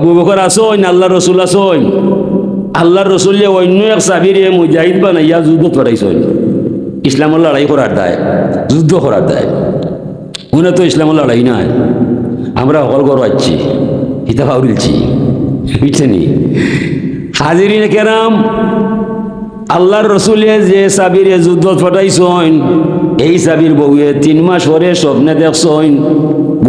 আবু বকর আসইন আল্লাহ রসুল আসইন আল্লাহর রসুল্লে অন্য এক সাবিরে মুজাহিদ বানাইয়া যুদ্ধ করাইছেন ইসলামের লড়াই করার দায় যুদ্ধ করার দায় উনি তো ইসলামের লড়াই নয় আমরা অকল করবাচ্ছি হিতা ফাউরিলছি বুঝছেনি হাজিরিনে কেরাম আল্লাহর রসুলে যে সাবিরে যুদ্ধ ফটাইছইন এই সাবির বউয়ে তিন মাস পরে স্বপ্নে দেখছইন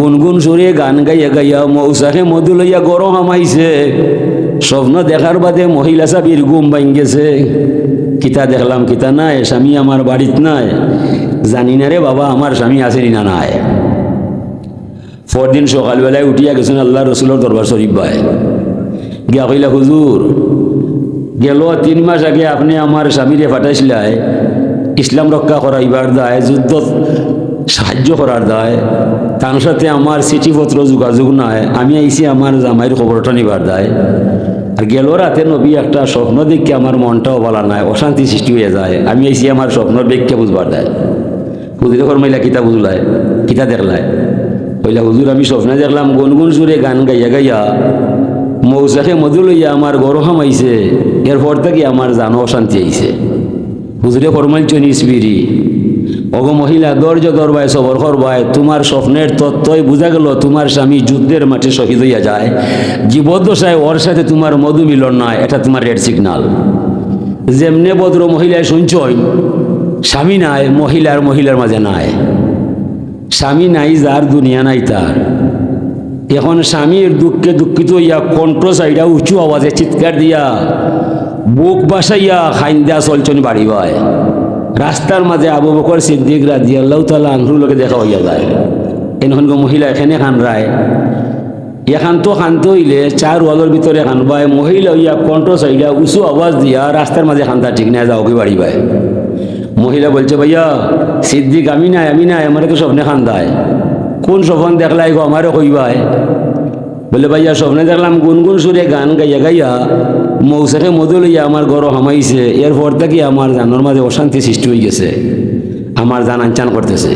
গুনগুন সুরে গান গাইয়া গাইয়া মৌসাকে মধু লইয়া গরম হামাইছে। স্বপ্ন দেখার বাদে মহিলা সাবির ঘুম গেছে কিতা দেখলাম, কিতা নাই, স্বামী আমার বাড়িত নাই। জানি না রে বাবা আমার স্বামী আসেনি না নাই। পরদিন সকালবেলায় উঠিয়া গেছেন আল্লাহ রসুলের দরবার শরীফ ভাই। গিয়া কইলা হুজুর গেল তিন মাস আগে আপনি আমার স্বামীরে ফাটাইছিলাই। ইসলাম রক্ষা করাইবার দায় যুদ্ধ সাহায্য করার দায়। তার সাথে আমার চিঠিপত্র যোগাযোগ নাই। আমি আইসি আমার জামাইয়ের খবরটা নিবার দায় আর গেল রাতে নবী একটা স্বপ্ন দেখে আমার মনটাও বলা নাই, অশান্তি সৃষ্টি হয়ে যায়। আমি আইসি আমার স্বপ্নর ব্যাখ্যা বুঝবার দায় হুজুরে ফরমাইলা কিতা বুঝলায় কিতা দেখলায় কইলা, হুজুর, আমি স্বপ্নে দেখলাম গুনগুন সুরে গান গাইয়া গাইয়া মৌসাকে মধু লইয়া আমার গরম হামাইছে। এরপর থেকে আমার জানো অশান্তি আইছে। হুজুরে ফরমাইল, চনিস বিরি অগ মহিলা দর্জ দরবায় সবর করবায় তোমার স্বপ্নের তত্ত্বই বোঝা গেল, তোমার স্বামী যুদ্ধের মাঠে শহীদ হইয়া যায়। জীবদ্দশায় ওর সাথে তোমার মধু মিলন নয়, এটা তোমার রেড সিগনাল যেমনে ভদ্র মহিলায় শুনছই, স্বামী নাই মহিলার মহিলার মাঝে নাই। স্বামী নাই, যার দুনিয়া নাই তার। এখন স্বামীর দুঃখে দুঃখিত হইয়া কণ্ঠ সাইডা উঁচু আওয়াজে চিৎকার দিয়া, বুক বাসাইয়া খাইন্দা চলছন বাড়ি বায় রাস্তার মাঝে আবু বকর সিদ্দিক রাজি আল্লাহ তালা আংরুর লোকে দেখা হইয়া যায়। এখন মহিলা এখানে খান রায়। এখান তো খানতে হইলে চার ওয়ালের ভিতরে খানবায় মহিলা ইয়া কণ্ঠ সাইডা উঁচু আওয়াজ দিয়া রাস্তার মাঝে খানতা ঠিক না যাও কি বাড়ি বায়। মহিলা বলছে, ভাইয়া, সিদ্দিক আমি নাই আমি নাই, আমার তো স্বপ্নে খান্দায় কোন স্বপ্ন দেখলাই গো আমারও কইবাই বলে, ভাইয়া, স্বপ্নে দেখলাম গুনগুন সুরে গান গাইয়া গাইয়া মৌসাকে মধু লইয়া আমার গরো হামাইছে, এরপর থেকে আমার জানোর মাঝে অশান্তি সৃষ্টি হয়ে গেছে, আমার জান আনচান করতেছে।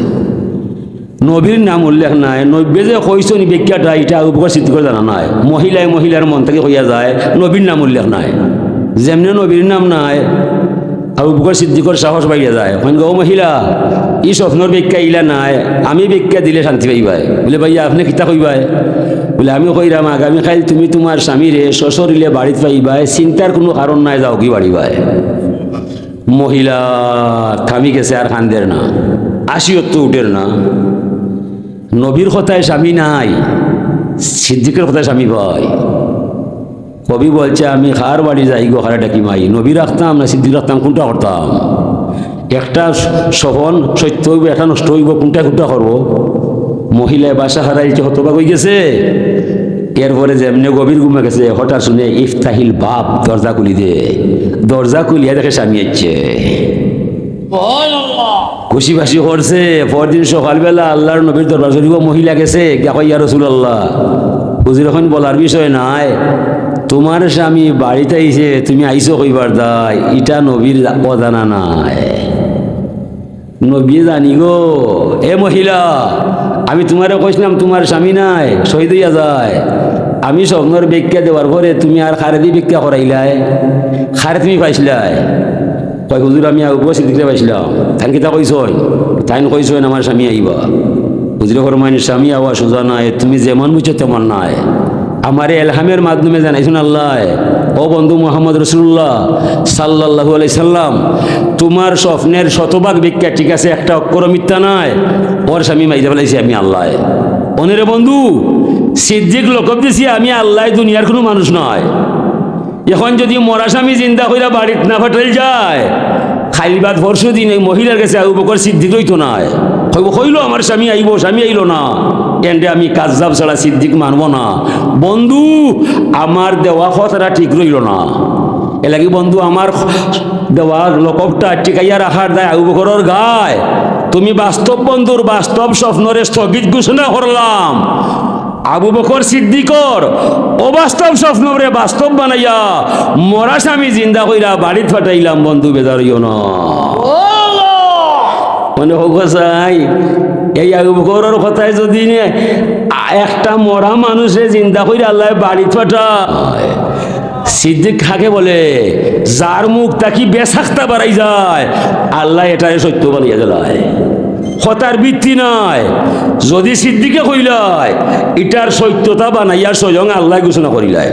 নবীর নাম উল্লেখ নাই, নব্বে যে কইসন ব্যাখ্যাটা, এটা উপকার সিদ্ধ করে জানা নাই। মহিলায় মহিলার মন থেকে হইয়া যায়, নবীর নাম উল্লেখ নাই। যেমনি নবীর নাম নাই আবু বকর সিদ্দিকর সাহস পাইয়া যায়। এখন গো মহিলা, ই স্বপ্নর ব্যাখ্যা ইলা নাই, আমি ব্যাখ্যা দিলে শান্তি পাইবাই। বলে ভাইয়া, আপনি কিতা কইবাই? বলে, আমি কইরাম আগামী খাইল তুমি তোমার স্বামীরে শ্বশরিলে বাড়িত পাইবাই, চিন্তার কোনো কারণ নাই, যাও কি বাড়িবাই? মহিলা থামি গেছে আর খান্দের না আসিয়ত তো উঠের না। নবীর কথায় স্বামী নাই, সিদ্দিকের কথায় স্বামী ভাই কবি বলছে, আমি খার বাড়ি যাই গো খারে ডাকি মাই? নবী রাখতাম না সিদ্ধি রাখতাম, কোনটা করতাম? একটা সহন সত্য হইব, একটা নষ্ট হইব, কোনটা কোনটা করব? মহিলায় বাসা হারাইছে হতবাক হয়ে গেছে। এরপরে যেমনি গভীর ঘুমে গেছে হঠাৎ শুনে ইফতাহিল বাপ দরজা খুলি দে। দরজা খুলিয়া দেখে স্বামী হচ্ছে খুশি বাসি করছে। পরদিন সকালবেলা আল্লাহর নবীর দরবার শরীফ মহিলা গেছে। ইয়া রসুল্লাহ হুজুর এখন বলার বিষয় নাই। তোমার স্বামী বাড়িতে আইছে তুমি আইসো কইবার দায়। ইটা নবীর অজানা নাই। নবী জানি গো এ মহিলা আমি তোমারে কইছিলাম, তোমার স্বামী নাই, শহীদ হইয়া যায়। আমি স্বপ্নর ব্যাখ্যা দেওয়ার পরে তুমি আর খারেদি ব্যাখ্যা করাইলাই। খারে তুমি পাইছিলাই। কয়, হুজুর, আমি উপস্থিত দিতে পাইছিলাম। তাই কিতা কইসই তাই কইসই আমার স্বামী আইবা। হুজুরে ফরমাইন, স্বামী আওয়া সোজা নাই, তুমি যেমন বুঝছ তেমন নাই। আমার এলহামের মাধ্যমে জানাইছেন আল্লাহ। ও বন্ধু মোহাম্মদ রসুল্লাহ সাল্লাহু আলাই সাল্লাম, তোমার স্বপ্নের শতভাগ ব্যাখ্যা ঠিক আছে, একটা অক্ষর মিথ্যা নাই। ওর স্বামী মাইজা ফেলাইছি আমি আল্লাহ অনেরে বন্ধু, সিদ্দিক লোকব দিছি আমি আল্লাহ দুনিয়ার কোনো মানুষ নয়। এখন যদি মরা স্বামী চিন্তা কইরা বাড়িত না ফাটাইল যায় খাইলিবাদ পরশু দিন এই মহিলার কাছে আবু বকর সিদ্দিক হইতো নাই। হইব কইলো আমার স্বামী, আইব, স্বামী আইলো না। এন্ডে আমি কাজজাব ছাড়া সিদ্দিক মানব না। বন্ধু, আমার দেওয়া কথাটা ঠিক রইল না। এলাকি বন্ধু, আমার দেওয়া লোকবটা টিকাইয়া রাখার দায় আবু বকরের গায়। তুমি বাস্তব বন্ধুর বাস্তব স্বপ্নরে স্থগিত ঘোষণা করলাম। আবু বকর সিদ্দিকর অবাস্তব স্বপ্ন রে বাস্তব বানাইয়া মরা স্বামী জিন্দা কইরা বাড়িত ফাটাইলাম, বন্ধু বেদার না। মানে হোক এই আবু বকরের কথায় যদি একটা মরা মানুষে চিন্তা করে আল্লাহ বাড়ি ফাটায় সিদ্দিক খাকে বলে যার মুখ তাকি বেসাখতা বাড়াই যায়, আল্লাহ এটাই সত্য বানিয়ে দিলায় হতার বৃত্তি নাই। যদি সিদ্দিকে কইলায় এটার সত্যতা বানাইয়া স্বয়ং আল্লাহ ঘোষণা করিলায়